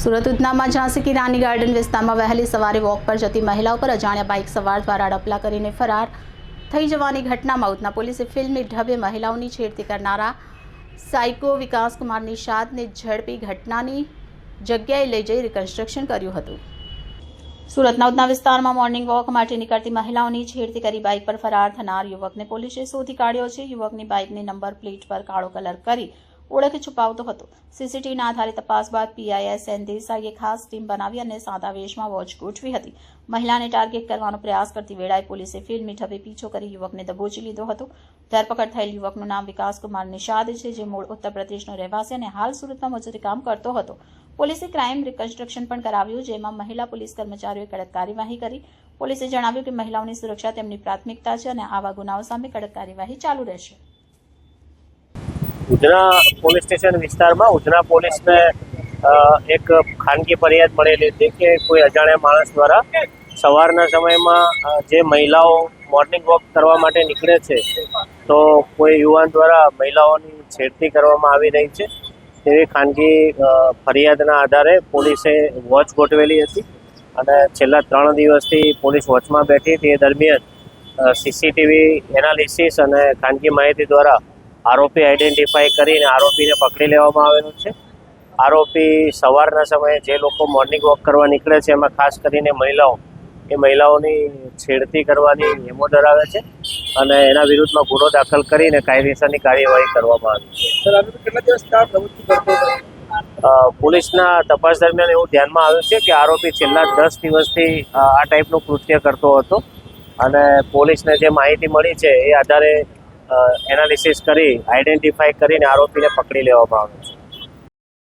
સુરત ઉધનામાં ઝાંસી કી રાની ગાર્ડન વિસ્તારમાં વહેલી સવારે વોક પર જતી મહિલા ઉપર અજાણ્યા બાઇક સવાર દ્વારા ડપલા કરીને ફરાર થઈ જવાની ઘટનામાં ઉધના પોલીસે ફિલ્મી ઢબે મહિલાઓની છેડતી કરનારા સાયકો વિકાસકુમાર નિષાદને ઝડપી ઘટનાની જગ્યાએ લઈ જઈ રિકન્સ્ટ્રક્શન કર્યું હતું. સુરતના ઉધના વિસ્તારમાં મોર્નિંગ વોક માટે નીકળતી મહિલાઓની છેડતી કરી બાઇક પર ફરાર થનાર યુવકને પોલીસે શોધી કાઢ્યો છે. યુવકની બાઇકની નંબર પ્લેટ પર કાળો કલર કરી ઓળખ છુપાવતો હતો. સીસીટીવીના આધારે તપાસ બાદ પીઆઈએસ એન દેસાઈએ ખાસ ટીમ બનાવી અને સાદા વેશમાં વોચ ગોઠવી હતી. મહિલાને ટાર્ગેટ કરવાનો પ્રયાસ કરતી વેળાએ પોલીસે ફિલ્મી ઢબે પીછો કરી યુવકને દબોચી લીધો હતો. ધરપકડ થયેલ યુવકનું નામ વિકાસકુમાર નિષાદ છે, જે મૂળ ઉત્તર પ્રદેશનો રહેવાસી અને હાલ સુરતમાં મજૂરી કામ કરતો હતો. પોલીસે ક્રાઇમ રિકન્સ્ટ્રક્શન પણ કરાવ્યું, જેમાં મહિલા પોલીસ કર્મચારીઓએ કડક કાર્યવાહી કરી. પોલીસે જણાવ્યું કે મહિલાઓની સુરક્ષા તેમની પ્રાથમિકતા છે અને આવા ગુનાઓ સામે કડક કાર્યવાહી ચાલુ રહેશે. ઉધના પોલીસ સ્ટેશન વિસ્તારમાં ઉધના પોલીસને એક ખાનગી ફરિયાદ મળેલી હતી કે કોઈ અજાણ્યા માણસ દ્વારા સવારના સમયમાં જે મહિલાઓ મોર્નિંગ વોક કરવા માટે નીકળે છે, તો કોઈ યુવાન દ્વારા મહિલાઓની છેડતી કરવામાં આવી રહી છે. તેવી ખાનગી ફરિયાદના આધારે પોલીસે વોચ ગોઠવેલી હતી અને છેલ્લા ત્રણ દિવસથી પોલીસ વોચમાં બેઠી તે દરમિયાન સીસીટીવી એનાલિસિસ અને ખાનગી માહિતી દ્વારા આરોપી આઈડેન્ટિફાઈ કરીને આરોપીને પકડી લેવામાં આવેલો છે. આરોપી સવારના સમયે જે લોકો મોર્નિંગ વોક કરવા નીકળે છે એમાં ખાસ કરીને મહિલાઓ એ મહિલાઓની છેડતી કરવાની હેમો ધરાવે છે અને એના વિરુદ્ધમાં ગુનો દાખલ કરીને કાયદેસરની કાર્યવાહી કરવામાં આવી છે. પોલીસના તપાસ દરમિયાન એવું ધ્યાનમાં આવ્યું છે કે આરોપી છેલ્લા દસ દિવસથી આ ટાઈપનું કૃત્ય કરતો હતો અને પોલીસને જે માહિતી મળી છે એ આધારે એનાલિસિસ કરી આઈડેન્ટિફાઈ કરીને આરોપીને પકડી લેવામાં આવ્યો છે.